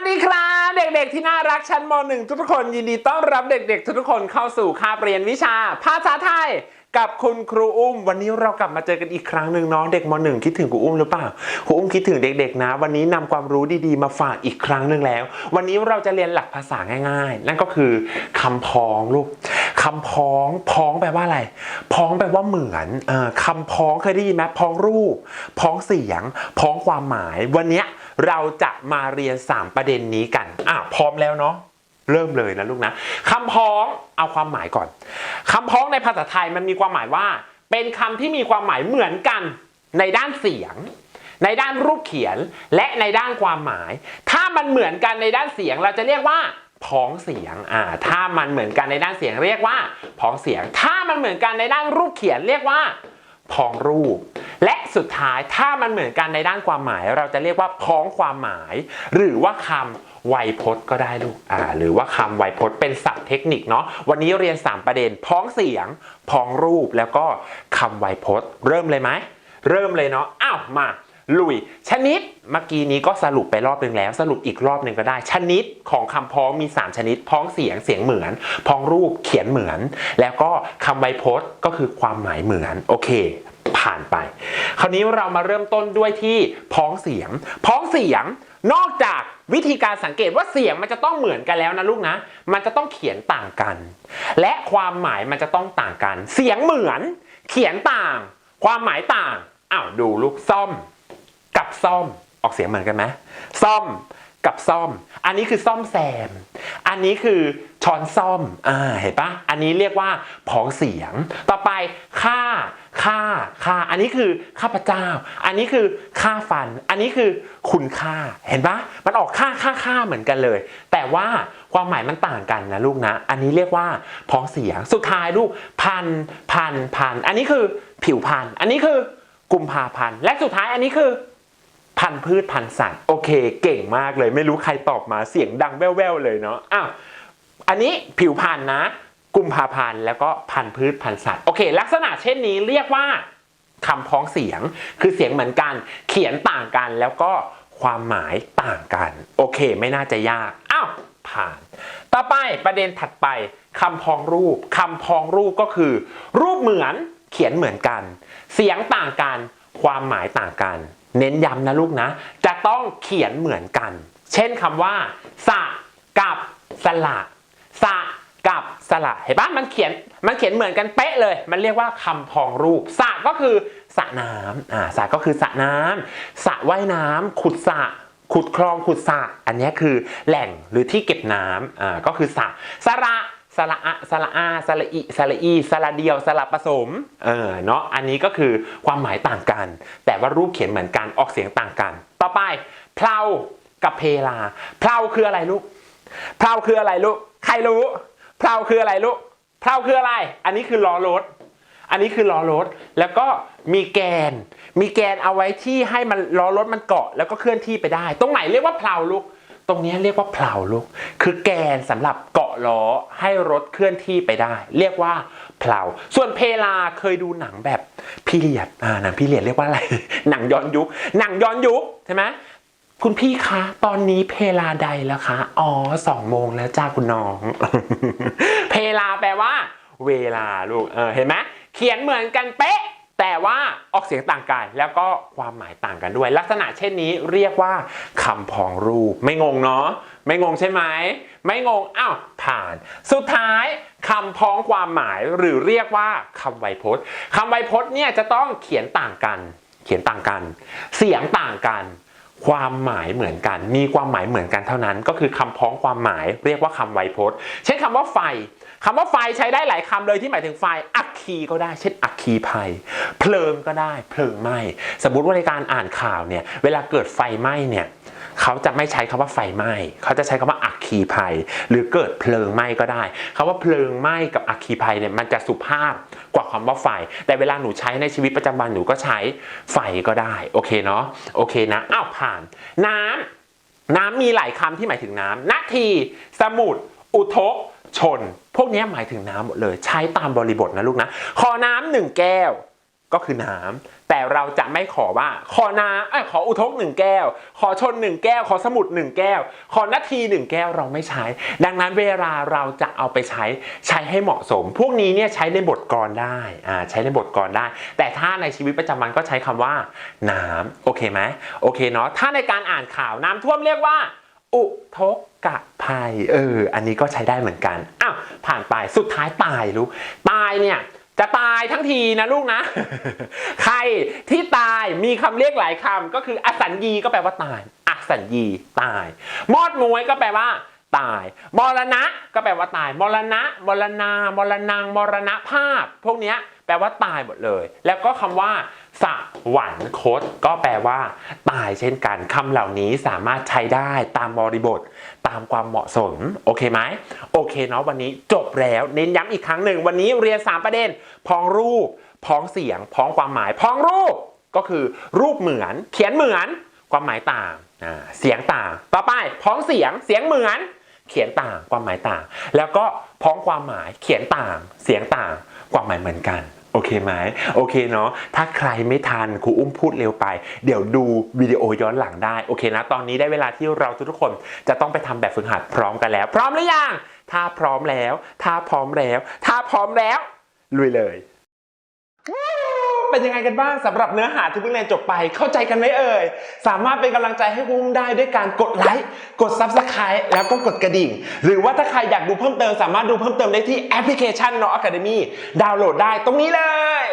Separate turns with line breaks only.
วัสดีครับเด็กๆที่น่ารักชั้นม .1 ทุกคน ยินดีต้อนรับเด็กๆ ทุกคนเข้าสู่คาบเรียนวิชา ภาษาไทยกับคุณครูอุ้ม วันนี้เรากลับมาเจอกันอีกครั้งหนึ่งน้องเด็กม .1 คิดถึงครูอุ้มหรือเปล่าครูอุ้มคิดถึงเด็กๆนะ วันนี้นำความรู้ดีๆ มาฝากอีกครั้งหนึ่งแล้ว วันนี้เราจะเรียนหลักภาษาง่าย ๆ นั่นก็คือคำพ้องลูก คำพ้องพ้องแปลว่าอะไร พ้องแปลว่าเหมือนอคำพ้องเคยได้ยินไหมพ้องรูป พ้องเสียง พ้องความหมาย วันนี้เราจะมาเรียน 3 ประเด็นนี้กันอะพร้อมแล้วเนาะเริ่มเลยนะลูกนะคำพ้องเอาความหมายก่อนคำพ้องในภาษาไทยมันมีความหมายว่า เป็นคำที่มีความหมายเหมือนกันในด้านเสียง ในด้านรูปเขียนและในด้านความหมาย ถ้ามันเหมือนกันในด้านเสียงเราจะเรียกว่า พ้องเสียง อ่า ถ้ามันเหมือนกันในด้านเสียงเรียกว่าพ้องเสียง ถ้ามันเหมือนกันในด้านรูปเขียนเรียกว่าพ้องรูป และสุดท้ายถ้ามันเหมือนกันในด้านความหมาย เราจะเรียกว่าพ้องความหมาย หรือว่าคำไวยพจน์ก็ได้ลูก อ่า หรือว่าคำไวยพจน์เป็นศัพท์เทคนิคเนาะ วันนี้เรียน 3 ประเด็น พ้องเสียง พ้องรูป แล้วก็คำไวยพจน์ เริ่มเลยไหม เริ่มเลยเนาะ อ้าว มา ลุย ชนิดเมื่อกี้นี้ก็สรุปไปรอบหนึ่งแล้ว สรุปอีกรอบหนึ่งก็ได้ ชนิดของคำพ้องมี 3 ชนิด พ้องเสียงเสียงเหมือน พ้องรูปเขียนเหมือน แล้วก็คำไวยพจน์ก็คือความหมายเหมือนโอเคผ่านไป คราวนี้เรามาเริ่มต้นด้วยที่พ้องเสียง พ้องเสียงนอกจากวิธีการสังเกตว่าเสียงมันจะต้องเหมือนกันแล้วนะลูกนะ มันจะต้องเขียนต่างกัน และความหมายมันจะต้องต่างกัน เสียงเหมือน เขียนต่าง ความหมายต่างอ้าวดูลูกซ่อม กับซ่อมออกเสียงเหมือนกันไหมซ่อมกับซ่อม อันนี้คือซ่อมแซม อันนี้คือช้อนซ่อม อ่า เห็นปะอันนี้เรียกว่าพ้องเสียง ต่อไปค่า ค่า ค่า อันนี้คือข้าพเจ้า อันนี้คือค่าฟัน อันนี้คือคุณค่า เห็นปะมันออกค่า ค่า ค่าเหมือนกันเลย แต่ว่าความหมายมันต่างกันนะลูกนะ อันนี้เรียกว่าพ้องเสียง สุดท้ายลูกพัน พัน พัน อันนี้คือผิวพัน อันนี้คือกุมภาพันธ์ และสุดท้ายอันนี้คือ พันธุ์พืชพันธุ์สัตว์โอเค เก่งมากเลยไม่รู้ใครตอบมาเสียงดังแว่วๆเลยเนาะอ้าวอันนี้ผิวพันธุ์นะกุมภาพันธ์แล้วก็พันธุ์พืชพันธุ์สัตว์โอเค ลักษณะเช่นนี้เรียกว่าคำพ้องเสียง คือเสียงเหมือนกัน เขียนต่างกันแล้วก็ความหมายต่างกัน โอเค ไม่น่าจะยากอ้าวผ่าน ต่อไปประเด็นถัดไปคำพ้องรูปคำพ้องรูปก็คือ รูปเหมือนเขียนเหมือนกัน เสียงต่างกัน ความหมายต่างกัน เน้นย้ำนะลูกนะ จะต้องเขียนเหมือนกัน เช่นคำว่า สะกับสละสะกับสละเห็นปะมันเขียนมันเขียนเหมือนกันเป๊ะเลย มันเรียกว่าคำพองรูปสระก็คือสระน้ำอ่าสระก็คือสระน้ำสระว่ายน้ำขุดสระขุดคลองขุดสระอันนี้คือแหล่งหรือที่เก็บน้ำอ่าก็คือสระสระ สระอะสระอาสระอิสระอีสระเดียวสระผสมเออเนาะอันนี้ก็คือความหมายต่างกัน แต่ว่ารูปเขียนเหมือนกันออกเสียงต่างกัน ต่อไปเพลากับเพลาเพลาคืออะไรลูกเพลาคืออะไรลูกใครรู้เพลาคืออะไรลูกเพลาคืออะไร อันนี้คือล้อรถ อันนี้คือล้อรถ แล้วก็มีแกน มีแกนเอาไว้ที่ให้มันล้อรถมันเกาะ แล้วก็เคลื่อนที่ไปได้ ตรงไหนเรียกว่าเพลาลูก ตรงนี้เรียกว่าเพลาลูกคือแกนสำหรับเกาะล้อให้รถเคลื่อนที่ไปได้ เรียกว่าเพลาส่วนเพลาเคยดูหนังแบบพีเรียดอ่าหนังพีเรียดเรียกว่าอะไร หนังย้อนยุค หนังย้อนยุคใช่ไหมคุณพี่คะ ตอนนี้เพลาใดแล้วคะ อ๋อสองโมงแล้วจ้าคุณน้อง เพลาแปลว่า เวลาลูก เออเห็นไหมเขียนเหมือนกันเป๊ะ แต่ว่าออกเสียงต่างกันแล้วก็ความหมายต่างกันด้วย ลักษณะเช่นนี้เรียกว่าคำพองรูป ไม่งงเนาะไม่งงใช่ไหมไม่งงอ้าวผ่าน สุดท้ายคำพ้องความหมายหรือเรียกว่าคำไวยพจน์คำไวยพจน์เนี่ยจะต้องเขียนต่างกัน เขียนต่างกัน เสียงต่างกัน ความหมายเหมือนกัน มีความหมายเหมือนกันเท่านั้น ก็คือคำพ้องความหมายเรียกว่าคำไวยพจน์ เช่นคำว่าไฟคำว่าไฟใช้ได้หลายคำเลยที่หมายถึงไฟ อัคคีก็ได้ เช่น อัคคีภัย เพลิงก็ได้ เพลิงไหม้ สมมติว่าในการอ่านข่าวเนี่ย เวลาเกิดไฟไหม้เนี่ย เขาจะไม่ใช้คำว่าไฟไหม้เขาจะใช้คำว่าอัคคีภัย หรือเกิดเพลิงไหม้ก็ได้คำว่าเพลิงไหม้กับอัคคีภัยเนี่ยมันจะสุภาพกว่าคำว่าไฟ แต่เวลาหนูใช้ในชีวิตประจำวันหนูก็ใช้ไฟก็ได้ โอเคเนาะโอเคนะอ้าวผ่าน น้ำน้ำมีหลายคำที่หมายถึงน้ำนาที สมุทรอุทกชน พวกนี้หมายถึงน้ำหมดเลย ใช้ตามบริบทนะลูกนะขอน้ำหนึ่งแก้ว ก็คือน้ำแต่เราจะไม่ขอว่าขอน้ำเอ้ขออุทกหนึ่งแก้ว ขอชนหนึ่งแก้ว ขอสมุดหนึ่งแก้ว ขอนาทีหนึ่งแก้วเราไม่ใช้ ดังนั้นเวลาเราจะเอาไปใช้ใช้ให้เหมาะสม พวกนี้เนี่ยใช้ในบทกลอนได้อ่าใช้ในบทกลอนได้ แต่ถ้าในชีวิตประจำวันก็ใช้คำว่า น้ำโอเคไหมโอเคเนาะถ้าในการอ่านข่าวน้ำท่วมเรียกว่า อุทกกะภัยเอออันนี้ก็ใช้ได้เหมือนกันอ้าวผ่านไปสุดท้ายตายลูกตายเนี่ย จะตายทั้งทีนะลูกนะ ใครที่ตายมีคำเรียกหลายคำก็คืออสัญญีก็แปลว่าตาย อสัญญีตาย มอดมวยก็แปลว่า ตาย มรณะก็แปลว่าตาย มรณะ มรณามรณัง มรณภาพ พวกนี้แปลว่าตายหมดเลย แล้วก็คำว่าสวรรคต ก็แปลว่า ตายเช่นกันคำเหล่านี้สามารถใช้ได้ตามบริบท ตามความเหมาะสม โอเคไหมโอเคเนาะวันนี้จบแล้ว เน้นย้ำอีกครั้งหนึ่งวันนี้เรียน 3 ประเด็น พ้องรูป พ้องเสียง พ้องความหมาย พ้องรูป ก็คือ รูปเหมือน เขียนเหมือน ความหมายต่างเสียงต่าง ต่อไป พ้องเสียง เสียงเหมือน เขียนต่างความหมายต่าง แล้วก็พ้องความหมายเขียนต่าง เสียงต่าง ความหมายเหมือนกันโอเคไหมโอเคเนาะถ้าใครไม่ทันครูอุ้มพูดเร็วไป เดี๋ยวดูวิดีโอย้อนหลังได้โอเคนะ ตอนนี้ได้เวลาที่เราทุกคนจะต้องไปทำแบบฝึกหัดพร้อมกันแล้ว พร้อมหรือยังถ้าพร้อมแล้ว ถ้าพร้อมแล้ว ถ้าพร้อมแล้วลุยเลย เป็นยังไงกันบ้างสำหรับเนื้อหาที่เพิ่งเรียนจบไปเข้าใจกันไหมเอ่ย สามารถเป็นกำลังใจให้พุ่มได้ด้วยการกดไลค์กดซับสไคร b e แล้วก็กดกระดิ่ง หรือว่าถ้าใครอยากดูเพิ่มเติมสามารถดูเพิ่มเติมได้ที่แอปพลิเคชัน No Academy ดาวน์โหลดได้ตรงนี้เลย